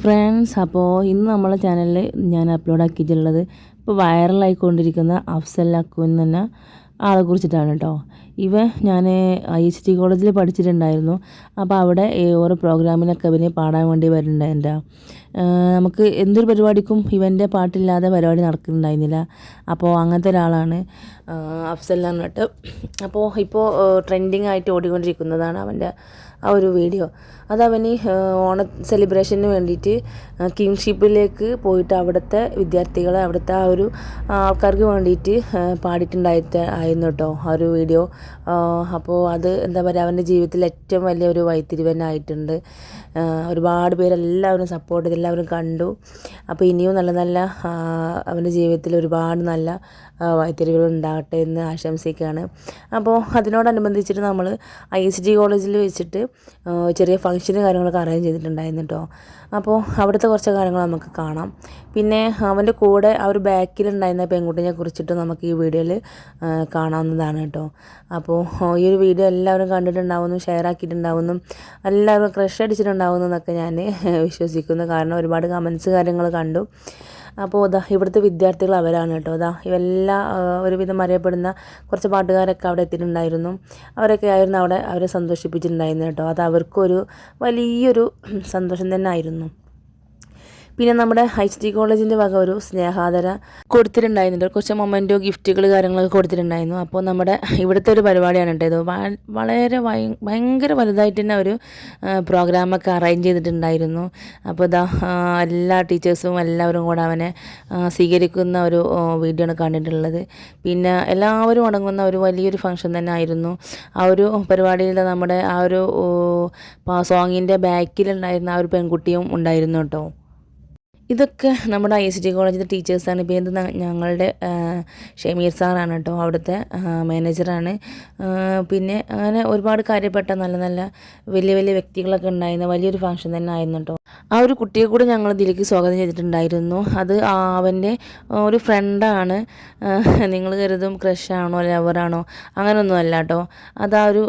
Friends അപ്പോൾ ഇന്ന് നമ്മളെ ചാനലിൽ ഞാൻ അപ്ലോഡ് ആക്കിയിട്ടുള്ളത് ഇപ്പോൾ വൈറലായിക്കൊണ്ടിരിക്കുന്ന അഫ്സൽ അക്കു എന്ന് തന്നെ ആളെ കുറിച്ചിട്ടാണ് കേട്ടോ ഇവ ഞാൻ ഐ എച്ച് ടി കോളേജിൽ പഠിച്ചിട്ടുണ്ടായിരുന്നു. അപ്പോൾ അവിടെ ഓരോ പ്രോഗ്രാമിനൊക്കെ ഇവന് പാടാൻ വേണ്ടി വരുന്നുണ്ടായിരുന്നു നമുക്ക് എന്തൊരു പരിപാടിക്കും ഇവന്റെ പാട്ടില്ലാതെ പരിപാടി നടക്കുന്നുണ്ടായിരുന്നില്ല. അപ്പോൾ അങ്ങനത്തെ ഒരാളാണ് അഫ്സൽ എന്ന് പറഞ്ഞിട്ട്. അപ്പോൾ ഇപ്പോൾ ട്രെൻഡിങ് ആയിട്ട് ഓടിക്കൊണ്ടിരിക്കുന്നതാണ് അവന്റെ ആ ഒരു വീഡിയോ അത് അവന് ഓണ സെലിബ്രേഷന് വേണ്ടിയിട്ട് കിങ്ഷിപ്പിലേക്ക് പോയിട്ട് അവിടുത്തെ വിദ്യാർത്ഥികളെ അവിടുത്തെ ആ ഒരു ആൾക്കാർക്ക് വേണ്ടിയിട്ട് പാടിയിട്ടുണ്ടായിട്ട് ആയിരുന്നു കേട്ടോ ആ ഒരു വീഡിയോ അപ്പോൾ അത് എന്താ പറയുക അവന്റെ ജീവിതത്തിൽ ഏറ്റവും വലിയ ഒരു വൈത്തിരിവനായിട്ടുണ്ട് ഒരുപാട് പേരെല്ലാവരും സപ്പോർട്ട് എല്ലാവരും കണ്ടു. അപ്പോൾ ഇനിയും നല്ല നല്ല അവന്റെ ജീവിതത്തിൽ ഒരുപാട് നല്ല വൈത്തിരികൾ ഉണ്ടാകട്ടെ എന്ന് ആശംസിക്കുകയാണ്. അപ്പോൾ അതിനോടനുബന്ധിച്ചിട്ട് നമ്മൾ ഐ എസ് ജി കോളേജിൽ വെച്ചിട്ട് ചെറിയ ഫംഗ്ഷനും കാര്യങ്ങളൊക്കെ അറേഞ്ച് ചെയ്തിട്ടുണ്ടായിരുന്നു കേട്ടോ. അപ്പോൾ അവിടുത്തെ കുറച്ച് കാര്യങ്ങൾ നമുക്ക് കാണാം. പിന്നെ അവന്റെ കൂടെ ആ ഒരു ബാക്കിലുണ്ടായിരുന്ന പെൺകുട്ടിനെ കുറിച്ചിട്ട് നമുക്ക് ഈ വീഡിയോയിൽ കാണാവുന്നതാണ് കേട്ടോ. അപ്പോൾ ഈ ഒരു വീഡിയോ എല്ലാവരും കണ്ടിട്ടുണ്ടാവുന്നു ഷെയർ ആക്കിയിട്ടുണ്ടാവുന്നു എല്ലാവരും ക്രഷ് അടിച്ചിട്ടുണ്ടാവുന്നു എന്നൊക്കെ ഞാൻ വിശ്വസിക്കുന്നു. കാരണം ഒരുപാട് കമൻസ് കാര്യങ്ങൾ കണ്ടു. അപ്പോൾ ഇതാ ഇവിടുത്തെ വിദ്യാർത്ഥികൾ അവരാണ് കേട്ടോ. ഇതാ ഇവെല്ലാം ഒരുവിധം അറിയപ്പെടുന്ന കുറച്ച് പാട്ടുകാരൊക്കെ അവിടെ എത്തിയിട്ടുണ്ടായിരുന്നു. അവരൊക്കെ ആയിരുന്നു അവിടെ അവരെ സന്തോഷിപ്പിച്ചിട്ടുണ്ടായിരുന്നു കേട്ടോ. അത് അവർക്കൊരു വലിയൊരു സന്തോഷം തന്നെ ആയിരുന്നു. പിന്നെ നമ്മുടെ എച്ച് ഡി കോളേജിന്റെ വക ഒരു സ്നേഹാദര കൊടുത്തിട്ടുണ്ടായിരുന്നുണ്ട് കുറച്ച് മൊമെന്റോ ഗിഫ്റ്റുകൾ കാര്യങ്ങളൊക്കെ കൊടുത്തിട്ടുണ്ടായിരുന്നു. അപ്പോൾ നമ്മുടെ ഇവിടുത്തെ ഒരു പരിപാടിയാണ് കേട്ടോ വളരെ ഭയങ്കര വലുതായിട്ട് തന്നെ ഒരു പ്രോഗ്രാമൊക്കെ അറേഞ്ച് ചെയ്തിട്ടുണ്ടായിരുന്നു. അപ്പോൾ ഇതാ എല്ലാ ടീച്ചേഴ്സും എല്ലാവരും കൂടെ അവനെ സ്വീകരിക്കുന്ന ഒരു വീഡിയോ ആണ് കണ്ടിട്ടുള്ളത്. പിന്നെ എല്ലാവരും അടങ്ങുന്ന ഒരു വലിയൊരു ഫംഗ്ഷൻ തന്നെ ആയിരുന്നു. ആ ഒരു പരിപാടിയിൽ നമ്മുടെ ആ ഒരു സോങ്ങിന്റെ ബാക്കിലുണ്ടായിരുന്ന ആ ഒരു പെൺകുട്ടിയും ഉണ്ടായിരുന്നു കേട്ടോ. ഇതൊക്കെ നമ്മുടെ ഐ എസ് ടി കോളേജിലെ ടീച്ചേഴ്സാണ്. പിന്നെ ഇത് ഞങ്ങളുടെ ഷെമീർ സാറാണ് കേട്ടോ. അവിടുത്തെ മാനേജറാണ്. പിന്നെ അങ്ങനെ ഒരുപാട് കാര്യപ്പെട്ട നല്ല നല്ല വലിയ വലിയ വ്യക്തികളൊക്കെ ഉണ്ടായിരുന്ന. വലിയൊരു ഫംഗ്ഷൻ തന്നെ ആയിരുന്നു കേട്ടോ. ആ ഒരു കുട്ടിയെ കൂടെ ഞങ്ങൾ ഇതിലേക്ക് സ്വാഗതം ചെയ്തിട്ടുണ്ടായിരുന്നു. അത് അവന്റെ ഒരു ഫ്രണ്ടാണ്. നിങ്ങൾ കരുതും ക്രഷാണോ ലവറാണോ അങ്ങനെയൊന്നും അല്ല കേട്ടോ. അത് ആ ഒരു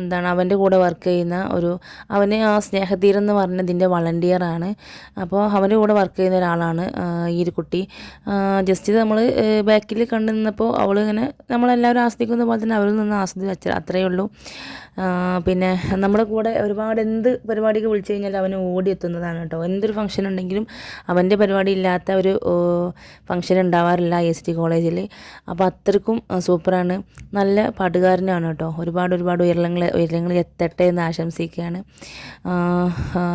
എന്താണ് അവന്റെ കൂടെ വർക്ക് ചെയ്യുന്ന ഒരു അവന് ആ സ്നേഹതീരം എന്ന് പറഞ്ഞതിന്റെ വളണ്ടിയറാണ് അപ്പോൾ അവന്റെ കൂടെ വർക്ക് ചെയ്യുന്ന ഒരാളാണ് ഈ ഒരു കുട്ടി. ജസ്റ്റ് നമ്മൾ ബാക്കിൽ കണ്ടു നിന്നപ്പോൾ അവൾ ഇങ്ങനെ നമ്മളെല്ലാവരും ആസ്വദിക്കുന്ന പോലെ തന്നെ അവരിൽ നിന്ന് ആസ്വദി വെച്ച അത്രയേ ഉള്ളൂ. പിന്നെ നമ്മുടെ കൂടെ ഒരുപാട് എന്ത് പരിപാടിക്ക് വിളിച്ചു കഴിഞ്ഞാൽ അവന് ഓടിയെത്തുന്നതാണ് കേട്ടോ. എന്തൊരു ഫംഗ്ഷൻ ഉണ്ടെങ്കിലും അവന്റെ പരിപാടി ഇല്ലാത്ത ഒരു ഫംഗ്ഷൻ ഉണ്ടാവാറില്ല എസ് ടി കോളേജിൽ അപ്പോൾ അത്രക്കും സൂപ്പറാണ്. നല്ല പാട്ടുകാരനാണ് കേട്ടോ. ഒരുപാട് ഒരുപാട് ഉയരങ്ങൾ ഉയരങ്ങളിൽ എത്തട്ടെ എന്ന് ആശംസിക്കുകയാണ്.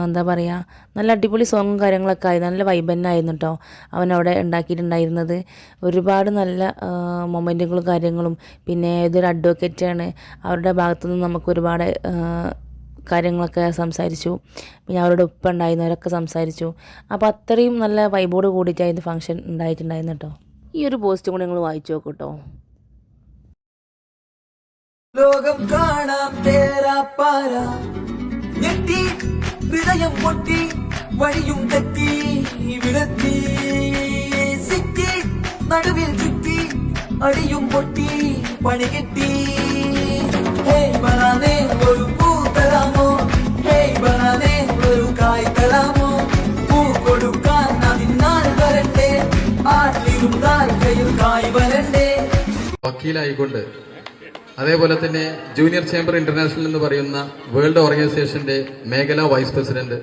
എന്താ പറയുക നല്ല അടിപൊളി സോങ്ങും കാര്യങ്ങളൊക്കെ ആയി നല്ല വൈബ് തന്നെ ആയിരുന്നു കേട്ടോ അവൻ അവിടെ ഉണ്ടാക്കിയിട്ടുണ്ടായിരുന്നത്. ഒരുപാട് നല്ല മൊമെന്റുകളും കാര്യങ്ങളും. പിന്നെ ഇതൊരു അഡ്വക്കേറ്റാണ് അവരുടെ ഭാഗത്തുനിന്ന് നമുക്ക് ഒരുപാട് കാര്യങ്ങളൊക്കെ സംസാരിച്ചു. പിന്നെ അവരുടെ ഉപ്പ ഉണ്ടായിരുന്നവരൊക്കെ സംസാരിച്ചു. അപ്പോൾ അത്രയും നല്ല വൈബോട് കൂടിയിട്ടായിരുന്നു ഫംഗ്ഷൻ ഉണ്ടായിട്ടുണ്ടായിരുന്നു കേട്ടോ ഈ ഒരു പോസ്റ്റ് കൂടി നിങ്ങൾ വായിച്ചു നോക്കൂ കേട്ടോ ലോകം കാണാം തേരാ പാരാ ഞെട്ടി ഹൃദയം പൊട്ടി. വഴിയും തെറ്റി വിടത്തി സിറ്റി നടുവിൽ ചുറ്റി അടിയും പൊട്ടി പണി കെട്ടി. ഹേയ് ബനാനേ ഒരു പൂ തരാമോ ഹേയ് ബനാനേ ഒരു കായ് തരാമോ പൂ കൊടുക്കാൻ അതിനാൾ വരട്ടെ ആട്ടിരുന്നാൽ കയ്യിൽ കായ് വരണ്ടേ? വക്കീലായിക്കൊണ്ട് അതേപോലെ തന്നെ ജൂനിയർ ചേംബർ ഇന്റർനാഷണൽ എന്ന് പറയുന്ന വേൾഡ് ഓർഗനൈസേഷന്റെ മേഖലാ vice president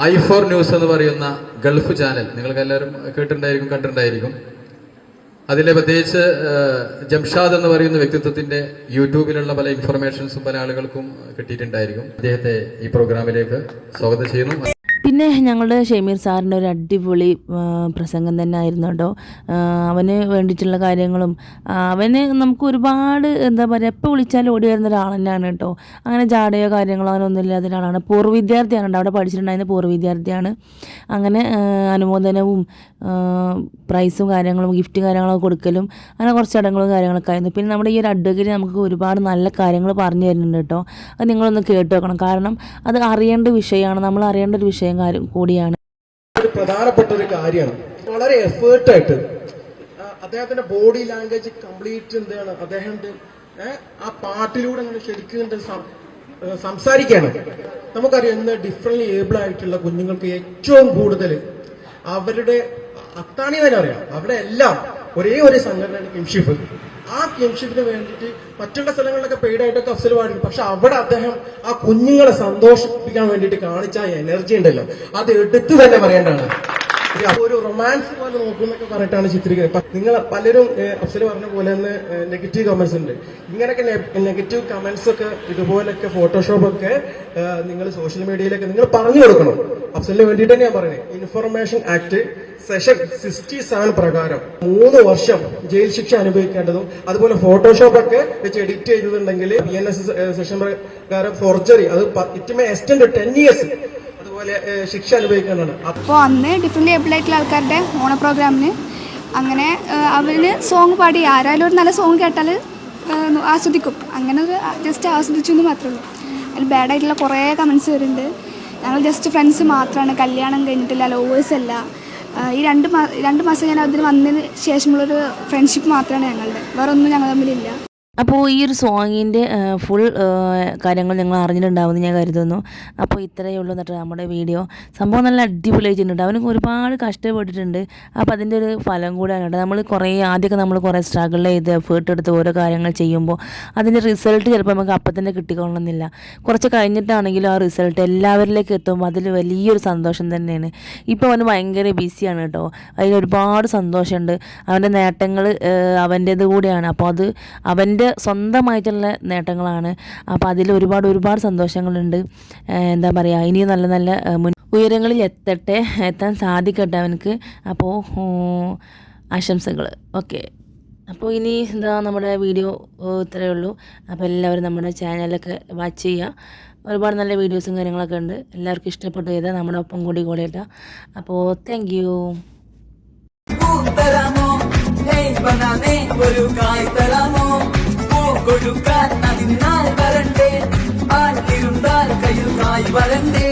I four news എന്ന് പറയുന്ന ഗൾഫ് ചാനൽ. നിങ്ങൾക്ക് എല്ലാവരും കേട്ടിട്ടുണ്ടായിരിക്കും കണ്ടിട്ടുണ്ടായിരിക്കും. അതിലെ പ്രത്യേകിച്ച് ജംഷാദ് എന്ന് പറയുന്ന വ്യക്തിത്വത്തിന്റെ യൂട്യൂബിലുള്ള പല ഇൻഫർമേഷൻസും പല ആളുകൾക്കും കിട്ടിയിട്ടുണ്ടായിരിക്കും. അദ്ദേഹത്തെ ഈ പ്രോഗ്രാമിലേക്ക് സ്വാഗതം ചെയ്യുന്നു. പിന്നെ ഞങ്ങളുടെ ഷമീർ സാറിന്റെ ഒരു അടിപൊളി പ്രസംഗം തന്നെ ആയിരുന്നു കേട്ടോ. അവന് വേണ്ടിയിട്ടുള്ള കാര്യങ്ങളും അവന് നമുക്ക് ഒരുപാട് എന്താ പറയുക എപ്പോൾ വിളിച്ചാലും ഓടി വരുന്ന ഒരാൾ തന്നെയാണ് കേട്ടോ. അങ്ങനെ ജാടയോ കാര്യങ്ങളോ അങ്ങനെ ഒന്നും ഇല്ലാത്ത ഒരാളാണ്. പൂർവ വിദ്യാർത്ഥിയാണ് അവിടെ പഠിച്ചിട്ടുണ്ടായിരുന്ന പൂർവ വിദ്യാർത്ഥിയാണ്. അങ്ങനെ അനുമോദനവും പ്രൈസും കാര്യങ്ങളും ഗിഫ്റ്റ് കാര്യങ്ങളൊക്കെ കൊടുക്കലും അങ്ങനെ കുറച്ച് ചടങ്ങുകളും കാര്യങ്ങളൊക്കെ ആയിരുന്നു. പിന്നെ നമ്മുടെ ഈ ഒരു അഡ്വക്കേറ്റ് നമുക്ക് ഒരുപാട് നല്ല കാര്യങ്ങൾ പറഞ്ഞു തരുന്നുണ്ട് കേട്ടോ. അത് നിങ്ങളൊന്ന് കേട്ട് വെക്കണം കാരണം അത് അറിയേണ്ട വിഷയമാണ്. നമ്മൾ അറിയേണ്ട ഒരു വിഷയം കാര്യം കൂടിയാണ്. പ്രധാനപ്പെട്ട ഒരു കാര്യമാണ്. വളരെ എഫേർട്ടായിട്ട് അദ്ദേഹത്തിന്റെ ബോഡി ലാംഗ്വേജ് കംപ്ലീറ്റ് എന്താണ്? അദ്ദേഹം ആ പാട്ടിലൂടെ അങ്ങനെ ശരിക്കും സംസാരിക്കുകയാണ്. നമുക്കറിയാം ഇന്ന് ഡിഫറെന്റ് ഏബിൾ ആയിട്ടുള്ള കുഞ്ഞുങ്ങൾക്ക് ഏറ്റവും കൂടുതൽ അവരുടെ അത്താണി തന്നെ അറിയാം. അവിടെ എല്ലാം ഒരേ ഒരു സംഘടനയാണ് കിംഷിപ്പ് ആ കിംഷിപ്പിന് വേണ്ടിയിട്ട് മറ്റുള്ള സ്ഥലങ്ങളിലൊക്കെ പെയ്ഡായിട്ടൊക്കെ അഫ്സൽ പാടി പക്ഷെ അവിടെ അദ്ദേഹം ആ കുഞ്ഞുങ്ങളെ സന്തോഷിപ്പിക്കാൻ വേണ്ടിയിട്ട് കാണിച്ച എനർജി ഉണ്ടല്ലോ. അത് എടുത്തു തന്നെ പറയേണ്ടതാണ്. ഒരു- റൊമാൻസ് പോലെ നോക്കുന്നൊക്കെ പറഞ്ഞിട്ടാണ് ചിത്രീകരിക്കുന്നത്. നിങ്ങൾ പലരും അഫ്സൽ പറഞ്ഞ പോലെ തന്നെ നെഗറ്റീവ് കമന്റ്സ് ഉണ്ട്. ഇങ്ങനെയൊക്കെ നെഗറ്റീവ് കമന്റ്സ് ഒക്കെ ഇതുപോലൊക്കെ ഫോട്ടോഷോപ്പ് ഒക്കെ നിങ്ങൾ സോഷ്യൽ മീഡിയയിലൊക്കെ നിങ്ങൾ പറഞ്ഞു കൊടുക്കണം. അഫ്സലിന് വേണ്ടിയിട്ട് ഞാൻ പറയുന്നത് information act section sixty seven പ്രകാരം. മൂന്ന് വർഷം ജയിൽ ശിക്ഷ അനുഭവിക്കേണ്ടതും അതുപോലെ ഫോട്ടോഷോപ്പ് ഒക്കെ വെച്ച് എഡിറ്റ് ചെയ്തിട്ടുണ്ടെങ്കിൽ ബി എൻ എസ് സെഷൻ പ്രകാരം ഫോർജറി അത് it may extend ten years ശിക്ഷ അപ്പോൾ അന്ന് ഡിഫറെന്റ് ഏബിൾ ആയിട്ടുള്ള ആൾക്കാരുടെ ഓണ പ്രോഗ്രാമിന് അങ്ങനെ അവന് സോങ് പാടി ആരായാലും ഒരു നല്ല സോങ് കേട്ടാൽ ആസ്വദിക്കും. അങ്ങനെ ഒരു ജസ്റ്റ് ആസ്വദിച്ചു എന്ന് മാത്രമേ ഉള്ളൂ. അതിൽ ബാഡായിട്ടുള്ള കുറേ കമൻസ് വരുന്നുണ്ട്. ഞങ്ങൾ ജസ്റ്റ് ഫ്രണ്ട്സ് മാത്രമാണ് കല്യാണം കഴിഞ്ഞിട്ടില്ല ലോവേഴ്സ് അല്ല. ഈ രണ്ട് രണ്ട് മാസം ഞാൻ അതിന് വന്നതിന് ശേഷമുള്ളൊരു ഫ്രണ്ട്ഷിപ്പ് മാത്രമാണ് ഞങ്ങളുടെ വേറൊന്നും ഞങ്ങൾ തമ്മിലില്ല. അപ്പോൾ ഈ ഒരു സോങ്ങിന്റെ ഫുൾ കാര്യങ്ങൾ നിങ്ങൾ അറിഞ്ഞിട്ടുണ്ടാവുമെന്ന് ഞാൻ കരുതുന്നു. അപ്പോൾ ഇത്രയേ ഉള്ളൂ എന്നിട്ട് നമ്മുടെ വീഡിയോ സംഭവം നല്ല അടിപൊളിയായിട്ടുണ്ട്. അവന് ഒരുപാട് കഷ്ടപ്പെട്ടിട്ടുണ്ട്. അപ്പോൾ അതിന്റെ ഒരു ഫലം കൂടെയാണ് കേട്ടോ. നമ്മൾ കുറേ ആദ്യമൊക്കെ നമ്മൾ കുറേ സ്ട്രഗിൾ ചെയ്ത് എഫേർട്ട് എടുത്ത് ഓരോ കാര്യങ്ങൾ ചെയ്യുമ്പോൾ അതിന്റെ റിസൾട്ട് ചിലപ്പോൾ നമുക്ക് അപ്പം തന്നെ കിട്ടിക്കൊള്ളണമെന്നില്ല കുറച്ച് കഴിഞ്ഞിട്ടാണെങ്കിലും ആ റിസൾട്ട് എല്ലാവരിലേക്ക് എത്തുമ്പോൾ അതിൽ വലിയൊരു സന്തോഷം തന്നെയാണ്. ഇപ്പോൾ അവന് ഭയങ്കര ബിസിയാണ് കേട്ടോ. അതിൽ ഒരുപാട് സന്തോഷമുണ്ട്. അവന്റെ നേട്ടങ്ങൾ അവന്റേത് കൂടിയാണ്. അപ്പോൾ അത് അവന്റെ സ്വന്തമായിട്ടുള്ള നേട്ടങ്ങളാണ്. അപ്പോൾ അതിൽ ഒരുപാട് ഒരുപാട് സന്തോഷങ്ങളുണ്ട്. എന്താ പറയുക ഇനിയും നല്ല നല്ല മുൻ ഉയരങ്ങളിൽ എത്തട്ടെ എത്താൻ സാധിക്കട്ടെ അവനക്ക്. അപ്പോൾ ആശംസകൾ ഓക്കെ. അപ്പോൾ ഇനി എന്താ നമ്മുടെ വീഡിയോ ഇത്രയേ ഉള്ളൂ. അപ്പോൾ എല്ലാവരും നമ്മുടെ ചാനലൊക്കെ വാച്ച് ചെയ്യുക ഒരുപാട് നല്ല വീഡിയോസും കാര്യങ്ങളൊക്കെ ഉണ്ട്. എല്ലാവർക്കും ഇഷ്ടപ്പെട്ടു ചെയ്താൽ നമ്മുടെ ഒപ്പം കൂടി കൂടിയിട്ടാ. അപ്പോൾ താങ്ക് യു ഒരു കായ് തരാമോ പൂ കൊടുക്കാൻ അതിനാൽ വരണ്ടേ ആട്ടിരുന്നാൽ കയ്യിൽ കായ് വരണ്ടേ